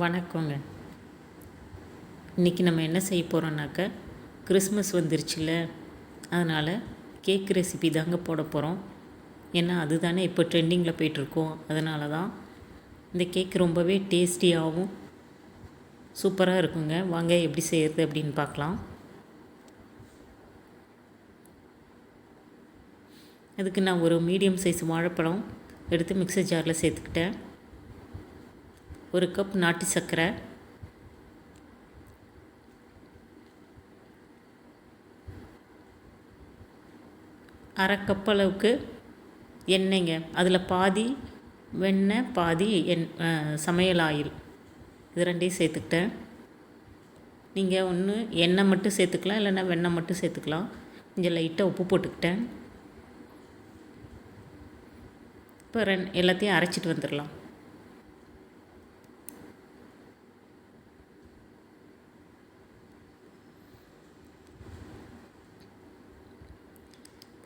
வணக்கங்க. இன்றைக்கி நம்ம என்ன செய்ய போகிறோம்னாக்க கிறிஸ்மஸ் வந்துருச்சுல அதனால் கேக் ரெசிபி தாங்க போட போகிறோம் ஏன்னா அதுதானே இப்போ ட்ரெண்டிங்கில் போயிட்டுருக்கோம். அதனால தான் இந்த கேக் ரொம்பவே டேஸ்டியாகவும் சூப்பராக இருக்குங்க. வாங்க எப்படி செய்கிறது அப்படின்னு பார்க்கலாம். அதுக்கு நான் ஒரு மீடியம் சைஸ் வாழைப்பழம் எடுத்து மிக்சர் ஜாரில் சேர்த்துக்கிட்டேன். ஒரு கப் நாட்டு சர்க்கரை அரை கப் அளவுக்கு எண்ணெய்ங்க. அதில் பாதி வெண்ணெய் பாதி எண் சமையல் ஆயில். இது ரெண்டையும் சேர்த்துக்கிட்டேன். நீங்கள் ஒன்று எண்ணெய் மட்டும் சேர்த்துக்கலாம் இல்லைன்னா வெண்ணெய் மட்டும் சேர்த்துக்கலாம். கொஞ்சம் லைட்டாக உப்பு போட்டுக்கிட்டேன். இப்போ ரெண் எல்லாத்தையும் அரைச்சிட்டு வந்துடலாம்.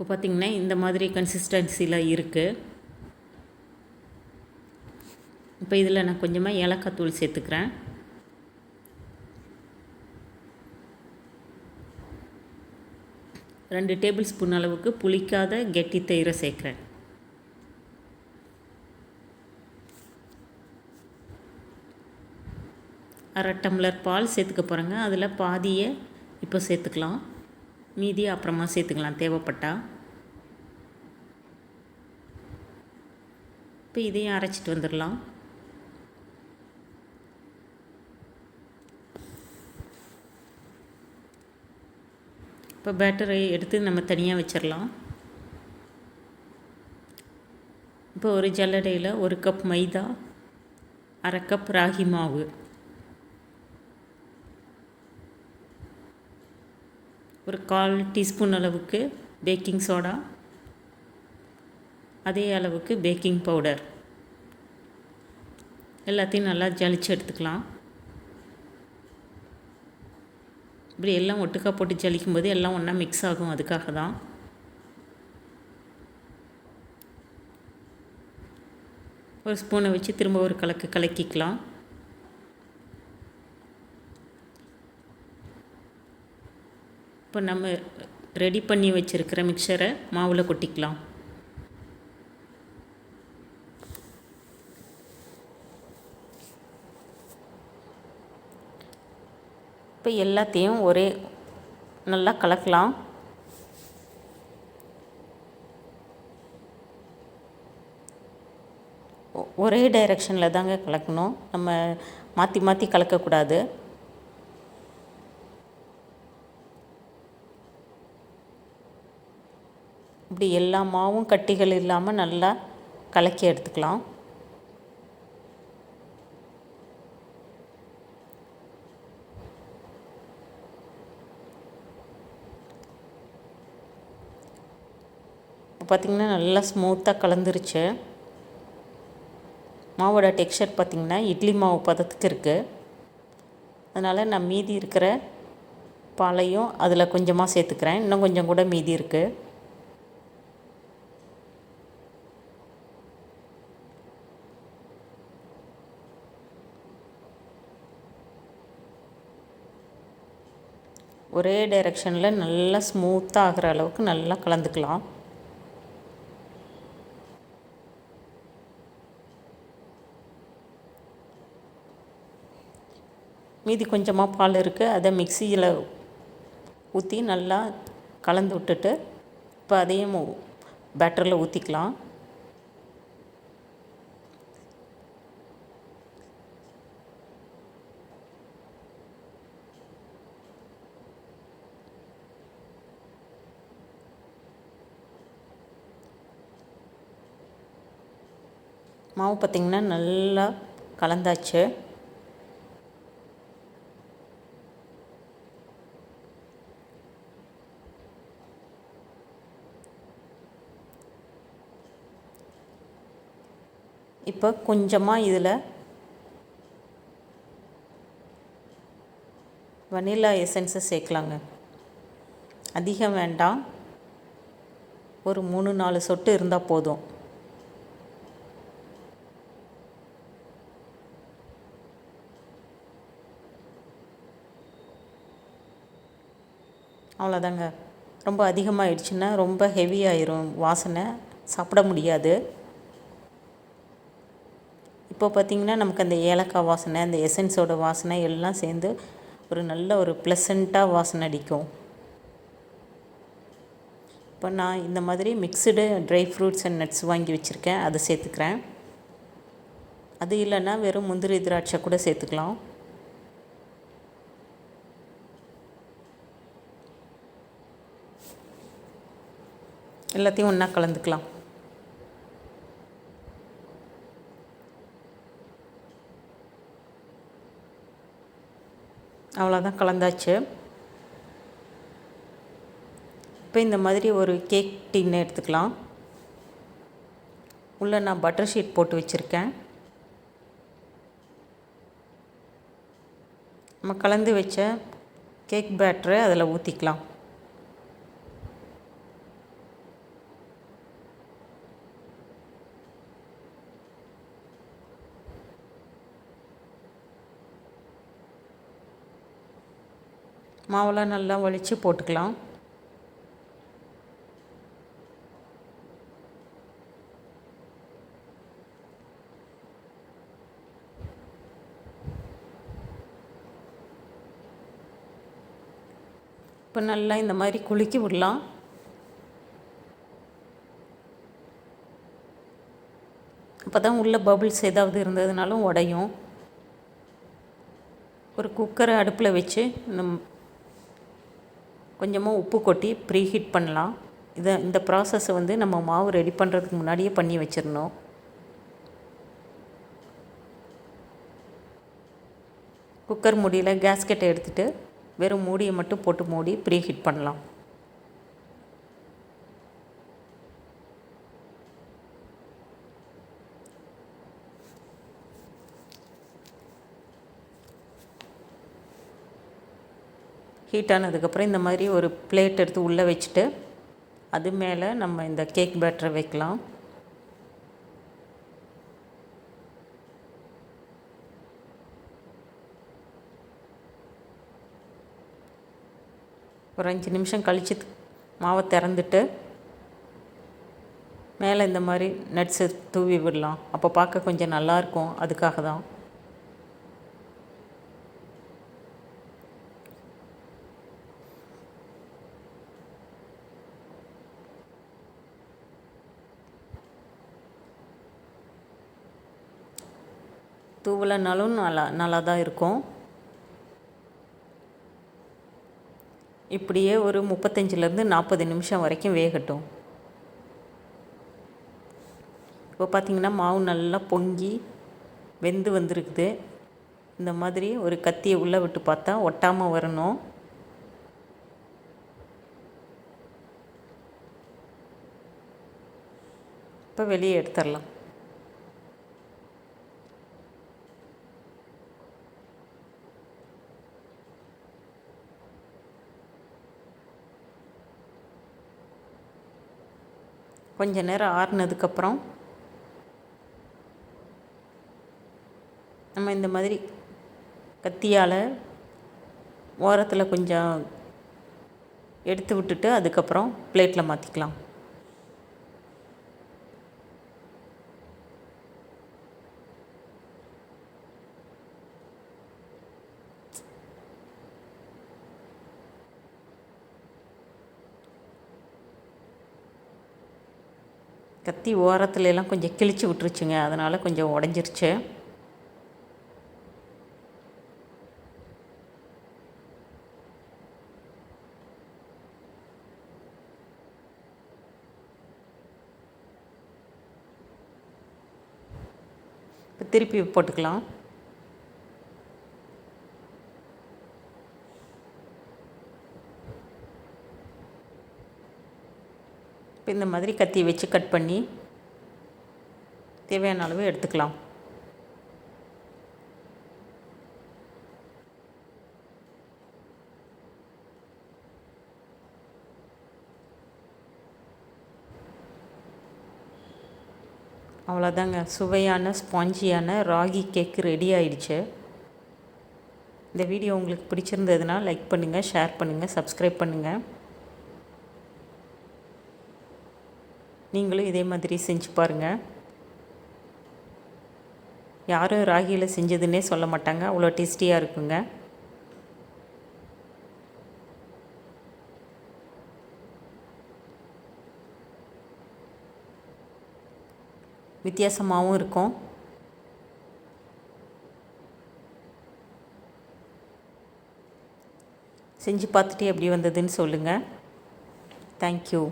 இப்போ பார்த்திங்கன்னா இந்த மாதிரி கன்சிஸ்டன்சியில் இருக்குது இப்போ இதில் நான் கொஞ்சமாக ஏலக்காய் தூள் சேர்த்துக்கிறேன். ரெண்டு டேபிள் ஸ்பூன் அளவுக்கு புளிக்காத கெட்டி தயிரை சேர்க்குறேன். அரை டம்ளர் பால் சேர்த்துக்க போகிறேங்க அதில் பாதியை இப்போ சேர்த்துக்கலாம். மீதி அப்புறமா சேர்த்துக்கலாம். தேவைப்பட்டால் இப்போ இதையும் அரைச்சிட்டு வந்துடலாம். இப்போ பேட்டரை எடுத்து நம்ம தனியாக வச்சிடலாம். இப்போ ஒரு ஜல்லடையில் ஒரு கப் மைதா அரை கப் ராகி மாவு. ஒரு கால் டீஸ்பூன் அளவுக்கு பேக்கிங் சோடா அதே அளவுக்கு பேக்கிங் பவுடர். எல்லாத்தையும் நல்லா ஜலிச்சு எடுத்துக்கலாம். இப்படி எல்லாம் ஒட்டுக்கா போட்டு ஜலிக்கும் போது எல்லாம் ஒன்றா மிக்ஸ் ஆகும் அதுக்காக தான். ஒரு ஸ்பூனை வச்சு திரும்ப ஒரு கலக்கு கலக்கிக்கலாம். இப்போ நம்ம ரெடி பண்ணி வச்சுருக்கிற மிக்சரை மாவில் கொட்டிக்கலாம். இப்போ எல்லாத்தையும் ஒரே நல்லா கலக்கலாம். ஒரே டைரெக்ஷனில் தாங்க கலக்கணும். நம்ம மாற்றி மாற்றி கலக்கக்கூடாது. இப்படி எல்லா மாவும் கட்டிகள் இல்லாமல் நல்லா கலக்கி எடுத்துக்கலாம். பார்த்திங்கன்னா நல்லா ஸ்மூத்தாக கலந்துருச்சு. மாவோட டெக்ஸ்சர் பார்த்திங்கன்னா இட்லி மாவு பதத்துக்கு இருக்குது அதனால் நான் மீதி இருக்கிற பாலையும் அதில் கொஞ்சமாக சேர்த்துக்கிறேன். இன்னும் கொஞ்சம் கூட மீதி இருக்குது ஒரே டைரெக்ஷனில் நல்லா ஸ்மூத்தாக ஆகிற அளவுக்கு நல்லா கலந்துக்கலாம். மீதி கொஞ்சமாக பால் இருக்குது அதை மிக்சியில் ஊற்றி நல்லா கலந்து விட்டுட்டு இப்போ அதையும் பேட்டரில் ஊற்றிக்கலாம் மாவு பார்த்திங்கன்னா நல்லா கலந்தாச்சு. இப்போ கொஞ்சமாக இதில் வனிலா எசன்ஸை சேர்க்கலாங்க. அதிகம் வேண்டாம். ஒரு மூணு நாலு சொட்டு இருந்தால் போதும். அவ்வளோதாங்க. ரொம்ப அதிகமாகிடுச்சுன்னா ரொம்ப ஹெவியாயிரும் வாசனை. சாப்பிட முடியாது. இப்போ பார்த்திங்கன்னா நமக்கு அந்த ஏலக்காய் வாசனை அந்த எசன்ஸோட வாசனை எல்லாம் சேர்ந்து ஒரு நல்ல ஒரு ப்ளசண்ட்டாக வாசனை அடிக்கும். இப்போ நான் இந்த மாதிரி mixed dry fruits and nuts வாங்கி வச்சுருக்கேன். அதை சேர்த்துக்கிறேன். அது இல்லைன்னா வெறும் முந்திரி திராட்சை கூட சேர்த்துக்கலாம். எல்லாத்தையும் ஒன்றா கலந்துக்கலாம். அவ்வளோதான் கலந்தாச்சு. இப்போ இந்த மாதிரி ஒரு கேக் டின்னு எடுத்துக்கலாம். உள்ளே நான் பட்டர் ஷீட் போட்டு வச்சுருக்கேன். நம்ம கலந்து வச்ச கேக் பேட்டரை அதில் ஊற்றிக்கலாம் மாவெல்லாம் நல்லா வலித்து போட்டுக்கலாம். இப்போ நல்லா இந்த மாதிரி குலுக்கி விடலாம். அப்போ தான் உள்ளே பபுள்ஸ் ஏதாவது இருந்ததுனாலும் உடையும். ஒரு குக்கரை அடுப்பில் வச்சு இந்த கொஞ்சமாக உப்பு கொட்டி ப்ரீ ஹீட் பண்ணலாம். இதை இந்த ப்ராசஸை வந்து நம்ம மாவு ரெடி பண்ணுறதுக்கு முன்னாடியே பண்ணி வச்சிடணும். குக்கர் மூடியில் கேஸ்கெட்டை எடுத்துகிட்டு வெறும் மூடியை மட்டும் போட்டு மூடி ப்ரீ ஹீட் பண்ணலாம். ஹீட் ஆனதுக்கப்புறம் இந்த மாதிரி ஒரு பிளேட் எடுத்து உள்ளே வச்சுட்டு அது மேலே நம்ம இந்த கேக் பேட்டரை வைக்கலாம். ஒரு அஞ்சு நிமிஷம் கழித்து மாவை திறந்துட்டு மேலே இந்த மாதிரி நட்ஸு தூவி விடலாம். அப்போ பார்க்க கொஞ்சம் நல்லாயிருக்கும் அதுக்காக தான். போகலனாலும் நல்லா நல்லா தான் இருக்கும். இப்படியே ஒரு முப்பத்தஞ்சிலேருந்து நாற்பது நிமிஷம் வரைக்கும் வேகட்டும். இப்போ பார்த்திங்கன்னா மாவு நல்லா பொங்கி வெந்து வந்திருக்குது. இந்த மாதிரி ஒரு கத்தியை உள்ளே விட்டு பார்த்தா ஒட்டாமல் வரணும். இப்போ வெளியே எடுத்துடலாம். கொஞ்ச நேரம் ஆறுனதுக்கப்புறம் நம்ம இந்த மாதிரி கத்தியால் ஓரத்தில் கொஞ்சம் எடுத்து விட்டுட்டு அதுக்கப்புறம் பிளேட்டில் மாற்றிக்கலாம் கத்தி ஓரத்துல எல்லாம் கொஞ்சம் கிழிச்சு விட்டுருச்சுங்க. அதனால் கொஞ்சம் உடஞ்சிருச்சு. இப்போ திருப்பி போட்டுக்கலாம். இந்த மாதிரி கத்தி வச்சு கட் பண்ணி தேவையான அளவு எடுத்துக்கலாம். அவ்வளோதாங்க. சுவையான ஸ்பாஞ்சியான ராகி கேக் ரெடி ஆயிடுச்சு. இந்த வீடியோ உங்களுக்கு பிடிச்சிருந்ததுன்னா லைக் பண்ணுங்கள் ஷேர் பண்ணுங்கள் சப்ஸ்கிரைப் பண்ணுங்கள் நீங்களும் இதே மாதிரி செஞ்சு பாருங்கள் யாரும் ராகியில் செஞ்சதுன்னே சொல்ல மாட்டாங்க. அவ்வளோ டேஸ்டியாக இருக்குங்க. வித்தியாசமாகவும் இருக்கும். செஞ்சு பார்த்துட்டு எப்படி வந்ததுன்னு சொல்லுங்கள் தேங்க்யூ